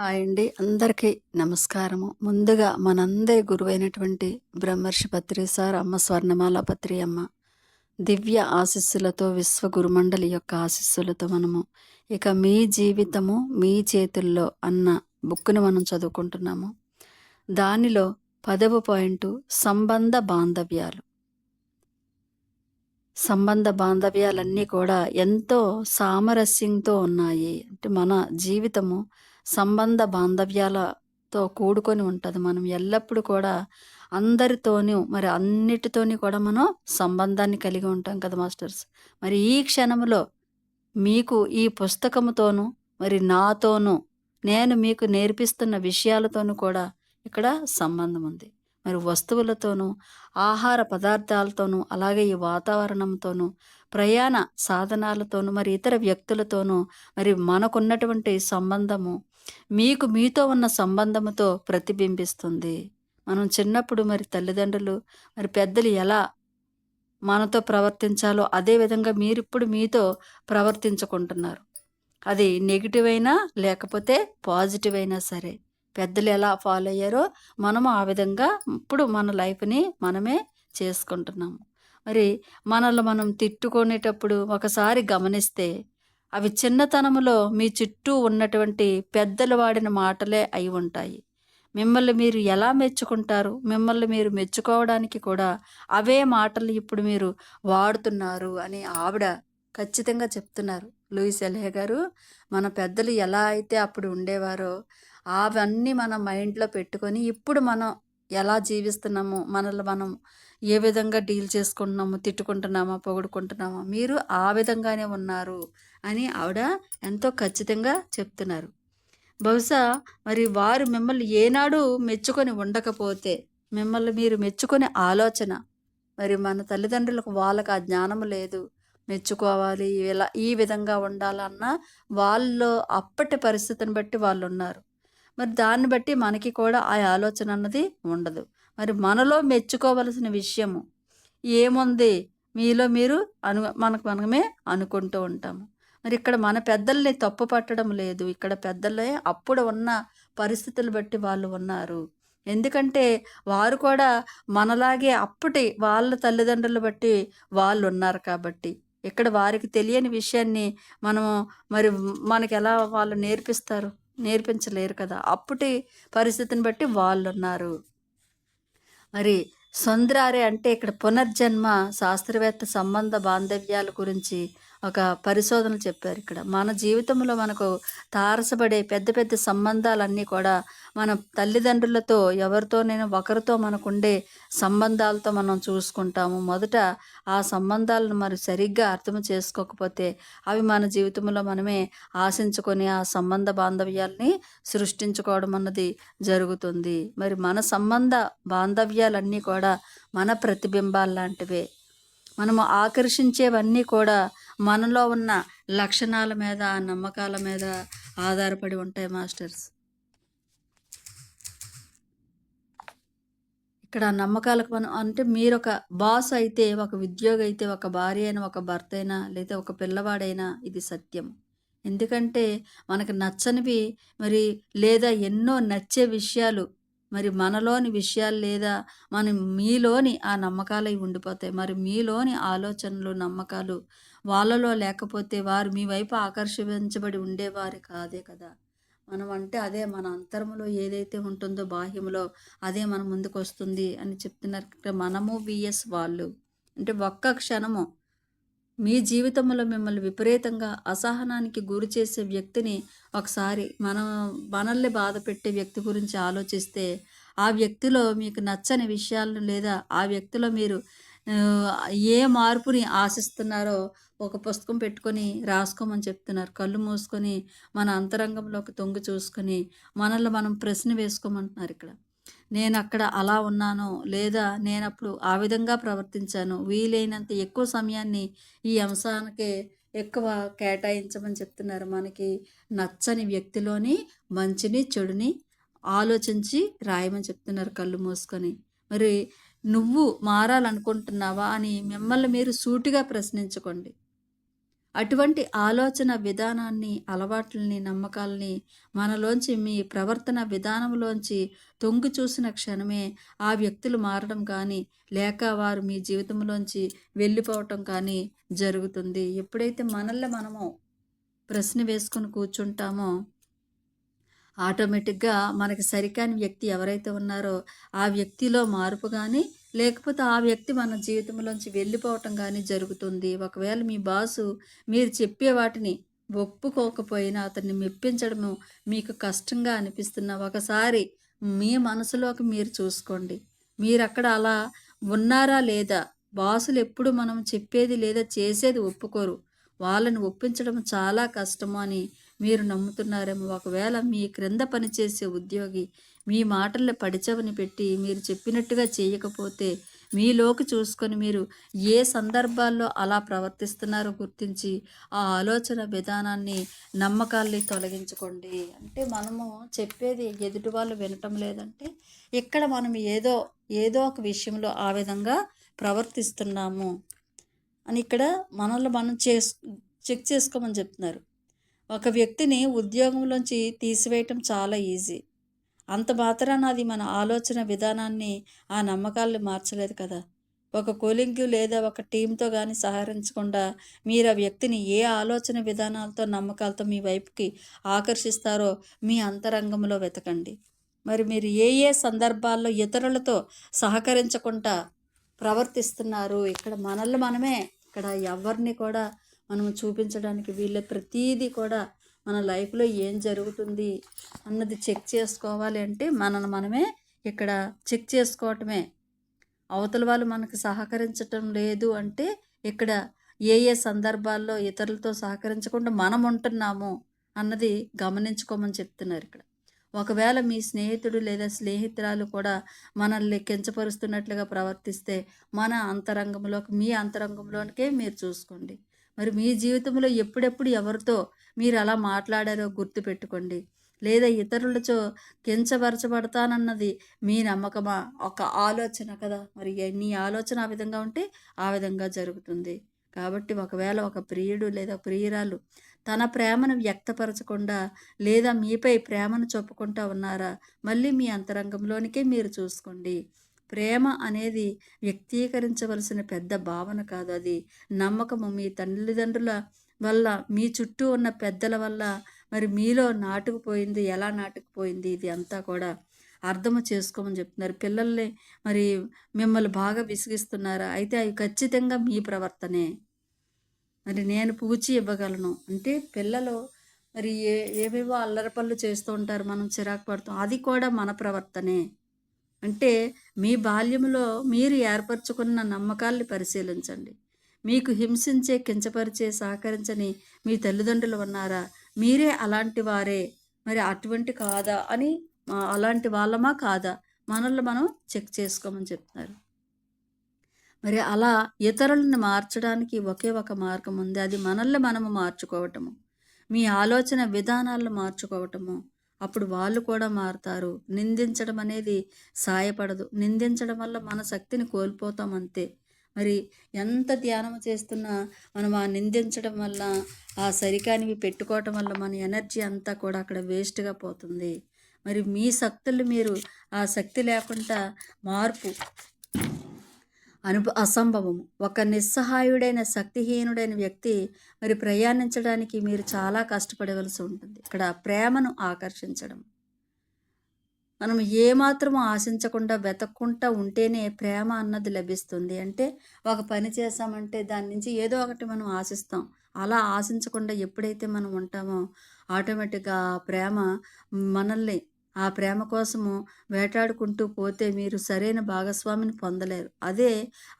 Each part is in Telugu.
హాయ్ అండి అందరికీ నమస్కారము. ముందుగా మనందరి గురువైనటువంటి బ్రహ్మర్షి పత్రి సార్ అమ్మ స్వర్ణమాల పత్రి అమ్మ. దివ్య ఆశీస్సులతో విశ్వగురుమండలి యొక్క ఆశీస్సులతో మనము ఇక మీ జీవితము మీ చేతుల్లో అన్న బుక్ను మనం చదువుకుంటున్నాము. దానిలో పదవ పాయింట్ సంబంధ బాంధవ్యాలు. సంబంధ బాంధవ్యాలన్నీ కూడా ఎంతో సామరస్యంతో ఉన్నాయి. అంటే మన జీవితము సంబంధ బాంధవ్యాలతో కూడుకొని ఉంటుంది. మనం ఎల్లప్పుడూ కూడా అందరితోనూ మరి అన్నిటితోని కూడా మనం సంబంధాన్ని కలిగి ఉంటాం కదా మాస్టర్స్. మరి ఈ క్షణంలో మీకు ఈ పుస్తకముతోనూ మరి నాతోనూ నేను మీకు నేర్పిస్తున్న విషయాలతోనూ కూడా ఇక్కడ సంబంధం ఉంది మరి వస్తువులతోనూ ఆహార పదార్థాలతోనూ అలాగే ఈ వాతావరణంతోనూ ప్రయాణ సాధనాలతోనూ మరి ఇతర వ్యక్తులతోనూ మరి మనకున్నటువంటి సంబంధము మీకు మీతో ఉన్న సంబంధముతో ప్రతిబింబిస్తుంది. మనం చిన్నప్పుడు మరి తల్లిదండ్రులు మరి పెద్దలు ఎలా మనతో ప్రవర్తించాలో అదే విధంగా మీరు ఇప్పుడు మీతో ప్రవర్తించుకుంటున్నారు. అది నెగిటివ్ అయినా లేకపోతే పాజిటివ్ అయినా సరే. పెద్దలు ఎలా ఫాలో అయ్యారో మనము ఆ విధంగా ఇప్పుడు మన లైఫ్ని మనమే చేసుకుంటున్నాము. మరి మనల్ని మనం తిట్టుకునేటప్పుడు ఒకసారి గమనిస్తే అవి చిన్నతనములో మీ చుట్టూ ఉన్నటువంటి పెద్దలు వాడిన మాటలే అయి ఉంటాయి. మిమ్మల్ని మీరు ఎలా మెచ్చుకుంటారు? మిమ్మల్ని మీరు మెచ్చుకోవడానికి కూడా అవే మాటలు ఇప్పుడు మీరు వాడుతున్నారు అని ఆవిడ ఖచ్చితంగా చెప్తున్నారు. లూయిస్ ఎల్హే గారు మన పెద్దలు ఎలా అయితే అప్పుడు ఉండేవారో అవన్నీ మన మైండ్లో పెట్టుకొని ఇప్పుడు మనం ఎలా జీవిస్తున్నాము మనల్ని మనం ఏ విధంగా డీల్ చేసుకుంటున్నాము తిట్టుకుంటున్నామా పొగుడుకుంటున్నామా మీరు ఆ విధంగానే ఉన్నారు అని ఆవిడ ఎంతో ఖచ్చితంగా చెప్తున్నారు. బహుశా మరి వారు మిమ్మల్ని ఏనాడు మెచ్చుకొని ఉండకపోతే మిమ్మల్ని మీరు మెచ్చుకునే ఆలోచన మరి మన తల్లిదండ్రులకు వాళ్ళకి ఆ జ్ఞానం లేదు మెచ్చుకోవాలి ఇలా ఈ విధంగా ఉండాలన్న వాళ్ళు అప్పటి పరిస్థితిని బట్టి వాళ్ళు ఉన్నారు మరి దాన్ని బట్టి మనకి కూడా ఆ ఆలోచన అన్నది ఉండదు. మరి మనలో మెచ్చుకోవలసిన విషయము ఏముంది? మీలో మీరు అను మనకు మనమే అనుకుంటూ ఉంటాము. మరి ఇక్కడ మన పెద్దల్ని తప్పు పట్టడం లేదు. ఇక్కడ పెద్దలే అప్పుడు ఉన్న పరిస్థితులు బట్టి వాళ్ళు ఉన్నారు. ఎందుకంటే వారు కూడా మనలాగే అప్పటి వాళ్ళ తల్లిదండ్రులు బట్టి వాళ్ళు ఉన్నారు కాబట్టి. ఇక్కడ వారికి తెలియని విషయాన్ని మనము మరి మనకి ఎలా వాళ్ళు నేర్పిస్తారు? నేర్పించలేరు కదా. అప్పటి పరిస్థితిని బట్టి వాళ్ళు ఉన్నారు మరి సొంద్రారే అంటే ఇక్కడ పునర్జన్మ శాస్త్రవేత్త సంబంధ బాంధవ్యాల గురించి ఒక పరిశోధన చెప్పారు ఇక్కడ. మన జీవితంలో మనకు తారసపడే పెద్ద పెద్ద సంబంధాలన్నీ కూడా మన తల్లిదండ్రులతో ఎవరితోనైనా ఒకరితో మనకుండే సంబంధాలతో మనం చూసుకుంటాము. మొదట ఆ సంబంధాలను మరి సరిగ్గా అర్థం చేసుకోకపోతే అవి మన జీవితంలో మనమే ఆశించుకొని ఆ సంబంధ బాంధవ్యాల్ని సృష్టించుకోవడం అన్నది జరుగుతుంది. మరి మన సంబంధ బాంధవ్యాలన్నీ కూడా మన ప్రతిబింబాలు లాంటివే మనము ఆకర్షించేవన్నీ కూడా మనలో ఉన్న లక్షణాల మీద నమ్మకాల మీద ఆధారపడి ఉంటాయి మాస్టర్స్. ఇక్కడ నమ్మకాలకు మనం అంటే మీరు ఒక బాస్ అయితే ఒక ఉద్యోగి అయితే ఒక భార్య అయినా ఒక భర్త అయినా లేదా ఒక పిల్లవాడైనా ఇది సత్యం. ఎందుకంటే మనకు నచ్చనివి మరి లేదా ఎన్నో నచ్చే విషయాలు మరి మనలోని విషయాలు లేదా మన మీలోని ఆ నమ్మకాలు ఉండిపోతాయి. మరి మీలోని ఆలోచనలు నమ్మకాలు వాళ్ళలో లేకపోతే వారు మీ వైపు ఆకర్షించబడి ఉండేవారు కాదే కదా. మనం అంటే అదే మన అంతరములో ఏదైతే ఉంటుందో బాహ్యంలో అదే మన ముందుకు వస్తుంది అని చెప్తున్నారు మనము విఎస్ వాళ్ళు. అంటే ఒక్క క్షణము మీ జీవితంలో మిమ్మల్ని విపరీతంగా అసహనానికి గురి చేసే వ్యక్తిని ఒకసారి మనం మనల్ని బాధ పెట్టే వ్యక్తి గురించి ఆలోచిస్తే ఆ వ్యక్తిలో మీకు నచ్చని విషయాలను లేదా ఆ వ్యక్తిలో మీరు ఏ మార్పుని ఆశిస్తున్నారో ఒక పుస్తకం పెట్టుకొని రాసుకోమని చెప్తున్నారు. కళ్ళు మూసుకొని మన అంతరంగంలోకి తొంగి చూసుకొని మనల్ని మనం ప్రశ్న వేసుకోమంటున్నారు ఇక్కడ. నేను అక్కడ అలా ఉన్నాను లేదా నేను అప్పుడు ఆ విధంగా ప్రవర్తించాను వీలైనంత ఎక్కువ సమయాన్ని ఈ అంశానికే ఎక్కువ కేటాయించమని చెప్తున్నారు. మనకి నచ్చని వ్యక్తిలోని మంచిని చెడుని ఆలోచించి రాయమని చెప్తున్నారు కళ్ళు మూసుకొని. మరి నువ్వు మారాలనుకుంటున్నావా అని మిమ్మల్ని మీరు సూటిగా ప్రశ్నించుకోండి. అటువంటి ఆలోచన విధానాన్ని, అలవాట్లని, నమ్మకాలని మనలోంచి మీ ప్రవర్తన విధానంలోంచి తొంగి చూసిన క్షణమే ఆ వ్యక్తులు మారడం కానీ, లేక వారు మీ జీవితంలోంచి వెళ్ళిపోవటం కానీ జరుగుతుంది. ఎప్పుడైతే మనల్ని మనము ప్రశ్న వేసుకొని కూర్చుంటామో ఆటోమేటిక్‌గా మనకి సరికాని వ్యక్తి ఎవరైతే ఉన్నారో, ఆ వ్యక్తిలో మార్పు కానీ లేకపోతే ఆ వ్యక్తి మన జీవితంలోంచి వెళ్ళిపోవటం కానీ జరుగుతుంది. ఒకవేళ మీ బాసు మీరు చెప్పే వాటిని ఒప్పుకోకపోయినా, అతన్ని మెప్పించడము మీకు కష్టంగా అనిపిస్తున్న ఒకసారి మీ మనసులోకి మీరు చూసుకోండి. మీరు అక్కడ అలా ఉన్నారా లేదా? బాసులు ఎప్పుడు మనం చెప్పేది లేదా చేసేది ఒప్పుకోరు. వాళ్ళని ఒప్పించడం చాలా కష్టము అని మీరు నమ్ముతున్నారేమో. ఒకవేళ మీ క్రింద పనిచేసే ఉద్యోగి మీ మాటల్ని పడిచవని పెట్టి మీరు చెప్పినట్టుగా చేయకపోతే, మీలోకి చూసుకొని మీరు ఏ సందర్భాల్లో అలా ప్రవర్తిస్తున్నారో గుర్తించి, ఆ ఆలోచన విధానాన్ని, నమ్మకాల్ని తొలగించుకోండి. అంటే మనము చెప్పేది ఎదుటి వాళ్ళు వినటం లేదంటే, ఇక్కడ మనం ఏదో, ఏదో ఒక విషయంలో ఆ విధంగా ప్రవర్తిస్తున్నాము అని ఇక్కడ మనల్ని మనం చేస్ చెక్ చేసుకోమని చెప్తున్నారు. ఒక వ్యక్తిని ఉద్యోగంలోంచి తీసివేయటం చాలా ఈజీ. అంత మాత్రాన అది మన ఆలోచన విధానాన్ని, ఆ నమ్మకాలను మార్చలేదు కదా! ఒక కొలీగ్ లేదా ఒక టీంతో కానీ సహకరించకుండా మీరు ఆ వ్యక్తిని ఏ ఆలోచన విధానాలతో, నమ్మకాలతో మీ వైపుకి ఆకర్షిస్తారో మీ అంతరంగంలో వెతకండి. మరి మీరు ఏ ఏ సందర్భాల్లో ఇతరులతో సహకరించకుండా ప్రవర్తిస్తున్నారు? ఇక్కడ మనల్ని మనమే ఇక్కడ ఎవరిని కూడా మనం చూపించడానికి వీళ్ళే ప్రతీది కూడా మన లైఫ్‌లో ఏం జరుగుతుంది అన్నది చెక్ చేసుకోవాలి అంటే మనల్ని మనమే ఇక్కడ చెక్ చేసుకోవటమే. అవతల వాళ్ళు మనకు సహకరించటం లేదు అంటే, ఇక్కడ ఏ ఏ సందర్భాల్లో ఇతరులతో సహకరించకుండా మనం ఉంటున్నాము అన్నది గమనించుకోమని చెప్తున్నారు ఇక్కడ ఒకవేళ మీ స్నేహితుడు లేదా స్నేహితురాలు కూడా మనల్ని కించపరుస్తున్నట్లుగా ప్రవర్తిస్తే, మన అంతరంగంలోకి మీ అంతరంగంలోనికే మీరు చూసుకోండి. మరి మీ జీవితంలో ఎప్పుడెప్పుడు ఎవరితో మీరు అలా మాట్లాడారో గుర్తుపెట్టుకోండి. లేదా ఇతరులతో కించపరచబడతానన్నది మీ నమ్మకమా? ఒక ఆలోచన కదా! మరి నీ ఆలోచన ఆ విధంగా ఉంటే, ఆ విధంగా జరుగుతుంది. కాబట్టి ఒకవేళ ఒక ప్రియుడు లేదా ప్రియురాలు తన ప్రేమను వ్యక్తపరచకుండా, లేదా మీపై ప్రేమను చెప్పుకుంటా ఉన్నారా? మళ్ళీ మీ అంతరంగంలోనికే మీరు చూసుకోండి. ప్రేమ అనేది వ్యక్తీకరించవలసిన పెద్ద భావన కాదు. అది నమ్మకము మీ తల్లిదండ్రుల వల్ల, మీ చుట్టూ ఉన్న పెద్దల వల్ల మరి మీలో నాటుకుపోయింది. ఎలా నాటుకుపోయింది ఇది అంతా కూడా అర్థము చేసుకోమని చెప్తున్నారు. పిల్లల్ని మరి మిమ్మల్ని బాగా విసిగిస్తున్నారా? అయితే అవి ఖచ్చితంగా మీ ప్రవర్తనే. మరి నేను పూచి ఇవ్వగలను. అంటే పిల్లలు మరి ఏ ఏవేవో అల్లరి చేస్తూ ఉంటారు. మనం చిరాకు పడతాం. అది కూడా మన ప్రవర్తనే. అంటే మీ బాల్యంలో మీరు ఏర్పరచుకున్న నమ్మకాల్ని పరిశీలించండి. మీకు హింసించే, కించపరిచే, సహకరించని మీ తల్లిదండ్రులు ఉన్నారా? మీరే అలాంటి వారే. మరి అటువంటి కాదా అని అలాంటి వాళ్ళమా? కాదా? మనల్ని మనం చెక్ చేసుకోమని చెప్తున్నారు. మరి అలా ఇతరులను మార్చడానికి ఒకే ఒక మార్గం ఉంది. అది మనల్ని మనము మార్చుకోవటము. మీ ఆలోచన విధానాలను మార్చుకోవటము. అప్పుడు వాళ్ళు కూడా మారుతారు నిందించడం అనేది సాయపడదు. నిందించడం వల్ల మన శక్తిని కోల్పోతాం అంతే. మరి ఎంత ధ్యానం చేస్తున్నా మనం ఆ నిందించడం వల్ల, ఆ సరికానివి పెట్టుకోవటం వల్ల మన ఎనర్జీ అంతా కూడా అక్కడ వేస్ట్‌గా పోతుంది. మరి మీ శక్తులు మీరు ఆ శక్తి లేకుండా మార్పు అనుభ అసంభవము. ఒక నిస్సహాయుడైన, శక్తిహీనుడైన వ్యక్తి మరి ప్రయాణించడానికి మీరు చాలా కష్టపడవలసి ఉంటుంది. ఇక్కడ ప్రేమను ఆకర్షించడం. మనం ఏమాత్రం ఆశించకుండా వెతక్కుంటా ఉంటేనే ప్రేమ అన్నది లభిస్తుంది. అంటే ఒక పని చేశామంటే దాని నుంచి ఏదో ఒకటి మనం ఆశిస్తాం. అలా ఆశించకుండా ఎప్పుడైతే మనం ఉంటామో ఆటోమేటిక్‌గా ఆ ప్రేమ మనల్ని ఆ ప్రేమ కోసము వేటాడుకుంటూ పోతే మీరు సరైన భాగస్వామిని పొందలేరు. అదే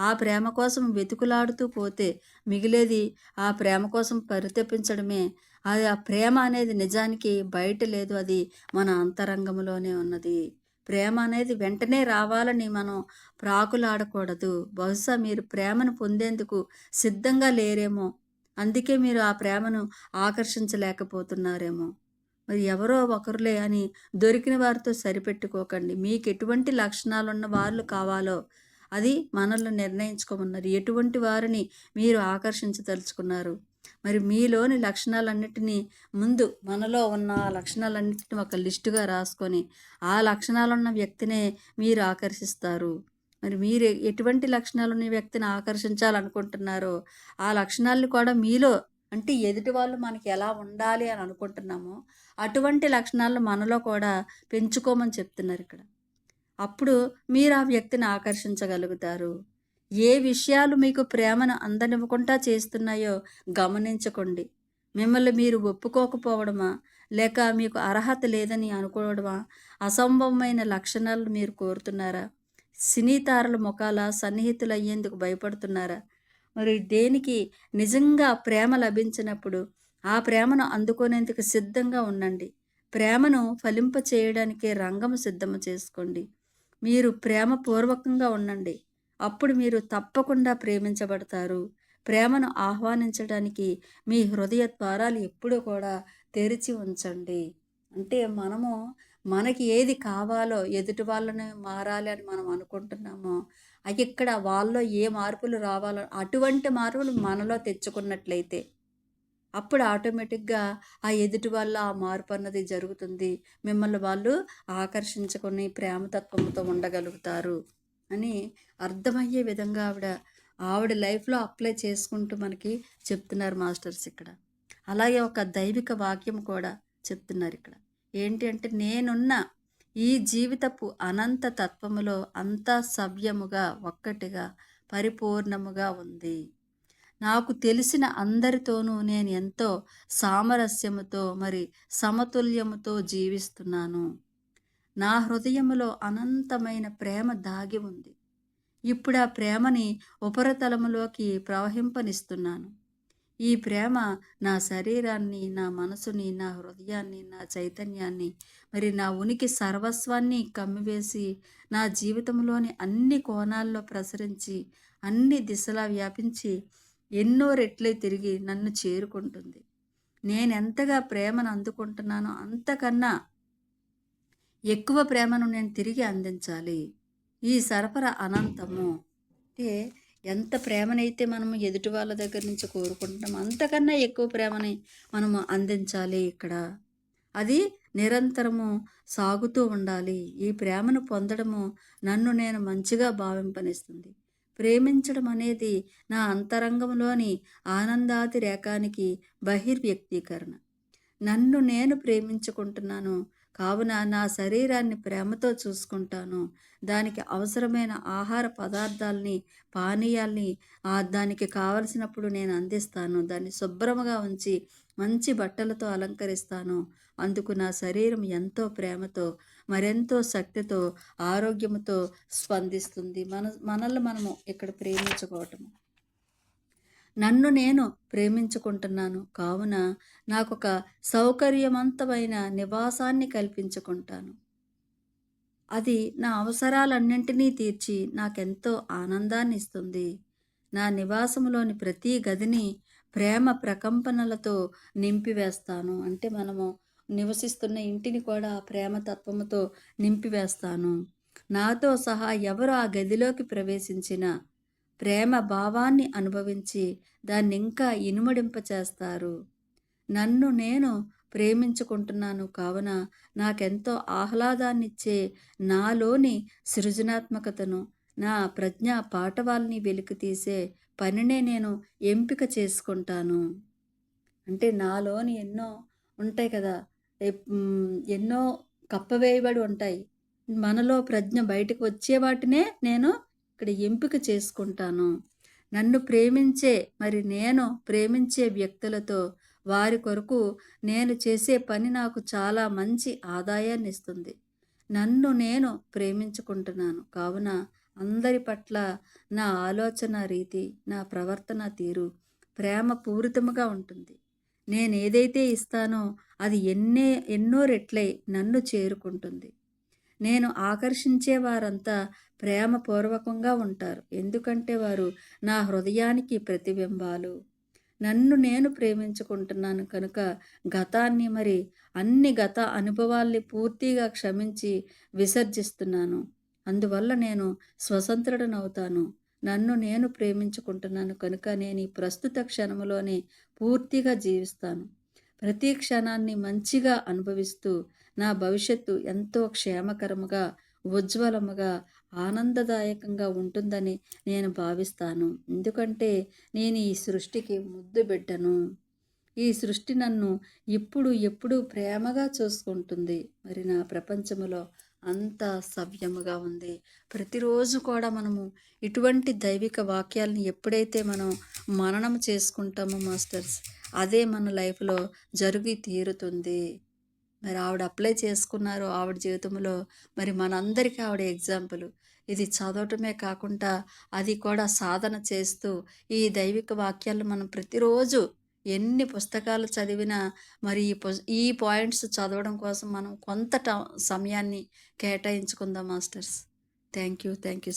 ఆ ప్రేమ కోసం వెతుకులాడుతూ పోతే మిగిలేది ఆ ప్రేమ కోసం పరితపించడమే. అది ఆ ప్రేమ అనేది నిజానికి బయట లేదు. అది మన అంతరంగంలోనే ఉన్నది. ప్రేమ అనేది వెంటనే రావాలని మనం ప్రాకులాడకూడదు. బహుశా మీరు ప్రేమను పొందేందుకు సిద్ధంగా లేరేమో! అందుకే మీరు ఆ ప్రేమను ఆకర్షించలేకపోతున్నారేమో! మరి ఎవరో ఒకరులే అని దొరికిన వారితో సరిపెట్టుకోకండి. మీకు ఎటువంటి లక్షణాలున్న వాళ్ళు కావాలో అది మనల్ని నిర్ణయించుకోమన్నారు. ఎటువంటి వారిని మీరు ఆకర్షించదలుచుకున్నారు? మరి మీలోని లక్షణాలన్నిటినీ ముందు మనలో ఉన్న ఆ లక్షణాలన్నిటిని ఒక లిస్టుగా రాసుకొని ఆ లక్షణాలున్న వ్యక్తినే మీరు ఆకర్షిస్తారు మరి మీరు ఎటువంటి లక్షణాలున్న వ్యక్తిని ఆకర్షించాలనుకుంటున్నారో ఆ లక్షణాలను కూడా మీలో అంటే ఎదుటి వాళ్ళు మనకి ఎలా ఉండాలి అని అనుకుంటున్నామో అటువంటి లక్షణాలను మనలో కూడా పెంచుకోమని చెప్తున్నారు ఇక్కడ. అప్పుడు మీరు ఆ వ్యక్తిని ఆకర్షించగలుగుతారు. ఏ విషయాలు మీకు ప్రేమను అందనివ్వకుండా చేస్తున్నాయో గమనించకండి. మిమ్మల్ని మీరు ఒప్పుకోకపోవడమా? లేక మీకు అర్హత లేదని అనుకోవడమా? అసంభవమైన లక్షణాలు మీరు కోరుతున్నారా? సినీతారల ముఖాల సన్నిహితులు అయ్యేందుకు భయపడుతున్నారా? మరి దేనికి నిజంగా ప్రేమ లభించినప్పుడు ఆ ప్రేమను అందుకునేందుకు సిద్ధంగా ఉండండి. ప్రేమను ఫలింప చేయడానికే రంగము సిద్ధము చేసుకోండి. మీరు ప్రేమపూర్వకంగా ఉండండి. అప్పుడు మీరు తప్పకుండా ప్రేమించబడతారు. ప్రేమను ఆహ్వానించడానికి మీ హృదయ ద్వారాలు ఎప్పుడూ కూడా తెరిచి ఉంచండి. అంటే మనము మనకి ఏది కావాలో ఎదుటి వాళ్ళని మారాలి అని మనం అనుకుంటున్నామో అవి ఇక్కడ వాళ్ళలో ఏ మార్పులు రావాలో అటువంటి మార్పులు మనలో తెచ్చుకున్నట్లయితే అప్పుడు ఆటోమేటిక్గా ఆ ఎదుటి వల్ల ఆ మార్పు అన్నది జరుగుతుంది. మిమ్మల్ని వాళ్ళు ఆకర్షించుకొని ప్రేమతత్వంతో ఉండగలుగుతారు అని అర్థమయ్యే విధంగా ఆవిడ ఆవిడ లైఫ్లో అప్లై చేసుకుంటూ మనకి చెప్తున్నారు మాస్టర్స్ ఇక్కడ. అలాగే ఒక దైవిక వాక్యం కూడా చెప్తున్నారు ఇక్కడ. ఏంటి అంటే నేనున్న ఈ జీవితపు అనంత తత్వములో అంతా సవ్యముగా ఒక్కటిగా పరిపూర్ణముగా ఉంది. నాకు తెలిసిన అందరితోనూ నేను ఎంతో సామరస్యముతో మరి సమతుల్యముతో జీవిస్తున్నాను. నా హృదయములో అనంతమైన ప్రేమ దాగి ఉంది. ఇప్పుడు ఆ ప్రేమని ఉపరితలములోకి ప్రవహింపనిస్తున్నాను. ఈ ప్రేమ నా శరీరాన్ని నా మనసుని నా హృదయాన్ని నా చైతన్యాన్ని మరి నా ఉనికి సర్వస్వాన్ని కమ్మివేసి నా జీవితంలోని అన్ని కోణాల్లో ప్రసరించి అన్ని దిశలా వ్యాపించి ఎన్నో రెట్లే తిరిగి నన్ను చేరుకుంటుంది. నేను ఎంతగా ప్రేమను అందుకుంటున్నానో అంతకన్నా ఎక్కువ ప్రేమను నేను తిరిగి అందించాలి. ఈ సరఫరా అనంతము. అంటే ఎంత ప్రేమనైతే మనం ఎదుటి వాళ్ళ దగ్గర నుంచి కోరుకుంటున్నామో అంతకన్నా ఎక్కువ ప్రేమని మనము అందించాలి ఇక్కడ. అది నిరంతరము సాగుతూ ఉండాలి. ఈ ప్రేమను పొందడము నన్ను నేను మంచిగా భావింపనిస్తుంది. ప్రేమించడం అనేది నా అంతరంగంలోని ఆనందాతి రేఖానికి బహిర్వ్యక్తీకరణ. నన్ను నేను ప్రేమించుకుంటున్నాను కావున నా శరీరాన్ని ప్రేమతో చూసుకుంటాను. దానికి అవసరమైన ఆహార పదార్థాలని పానీయాల్ని దానికి కావలసినప్పుడు నేను అందిస్తాను. దాన్ని శుభ్రముగా ఉంచి మంచి బట్టలతో అలంకరిస్తాను. అందుకు నా శరీరం ఎంతో ప్రేమతో మరెంతో శక్తితో ఆరోగ్యముతో స్పందిస్తుంది. మన మనల్ని మనము ఇక్కడ ప్రేమించుకోవటము. నన్ను నేను ప్రేమించుకుంటున్నాను. కావున నాకు ఒక సౌకర్యవంతమైన నివాసాన్ని కల్పించుకుంటాను. అది నా అవసరాలన్నింటినీ తీర్చి నాకెంతో ఆనందాన్ని ఇస్తుంది నా నివాసంలోని ప్రతి గదిని ప్రేమ ప్రకంపనలతో నింపివేస్తాను. అంటే మనము నివసిస్తున్న ఇంటిని కూడా ప్రేమ తత్వముతో నింపివేస్తాను. నాతో సహా ఎవరు ఆ గదిలోకి ప్రవేశించిన ప్రేమ భావాన్ని అనుభవించి దాన్ని ఇంకా ఇనుమడింప చేస్తారు నన్ను నేను ప్రేమించుకుంటున్నాను కావున నాకెంతో ఆహ్లాదాన్నిచ్చే నాలోని సృజనాత్మకతను నా ప్రజ్ఞా పాఠవాల్ని వెలికితీసే పనినే నేను ఎంపిక చేసుకుంటాను. అంటే నాలోని ఎన్నో ఉంటాయి కదా ఎన్నో కప్పవేయబడి ఉంటాయి. మనలో ప్రజ్ఞ బయటకు వచ్చే వాటినే నేను ఇక్కడ ఎంపిక చేసుకుంటాను. నన్ను ప్రేమించే మరి నేను ప్రేమించే వ్యక్తులతో వారి కొరకు నేను చేసే పని నాకు చాలా మంచి ఆదాయాన్ని ఇస్తుంది. నన్ను నేను ప్రేమించుకుంటున్నాను. కావున అందరి పట్ల నా ఆలోచన రీతి నా ప్రవర్తన తీరు ప్రేమ పూరితముగా ఉంటుంది. నేను ఏదైతే ఇస్తానో అది ఎన్నే ఎన్నో రెట్లై నన్ను చేరుకుంటుంది. నేను ఆకర్షించే వారంతా ప్రేమపూర్వకంగా ఉంటారు. ఎందుకంటే వారు నా హృదయానికి ప్రతిబింబాలు. నన్ను నేను ప్రేమించుకుంటున్నాను కనుక గతాన్ని మరి అన్ని గత అనుభవాల్ని పూర్తిగా క్షమించి విసర్జిస్తున్నాను. అందువల్ల నేను స్వతంత్రుడనవుతాను. నన్ను నేను ప్రేమించుకుంటున్నాను కనుక నేను ఈ ప్రస్తుత క్షణములోనే పూర్తిగా జీవిస్తాను. ప్రతి క్షణాన్ని మంచిగా అనుభవిస్తూ నా భవిష్యత్తు ఎంతో క్షేమకరముగా ఉజ్వలముగా ఆనందదాయకంగా ఉంటుందని నేను భావిస్తాను. ఎందుకంటే నేను ఈ సృష్టికి ముద్దు బిడ్డను ఈ సృష్టి నన్ను ఇప్పుడు ఎప్పుడూ ప్రేమగా చూసుకుంటుంది. మరి నా ప్రపంచములో అంత సవ్యముగా ఉంది. ప్రతిరోజు కూడా మనము ఇటువంటి దైవిక వాక్యాలను ఎప్పుడైతే మనం మననం చేసుకుంటామో మాస్టర్స్ అదే మన లైఫ్లో జరిగి తీరుతుంది. మరి ఆవిడ అప్లై చేసుకున్నారు ఆవిడ జీవితంలో. మరి మనందరికీ ఆవిడ ఎగ్జాంపుల్. ఇది చదవటమే కాకుండా అది కూడా సాధన చేస్తూ ఈ దైవిక వాక్యాలను మనం ప్రతిరోజు ఎన్ని పుస్తకాలు చదివినా మరి ఈ ఈ పాయింట్స్ చదవడం కోసం మనం కొంత ట సమయాన్ని కేటాయించుకుందాం masters. Thank you thank you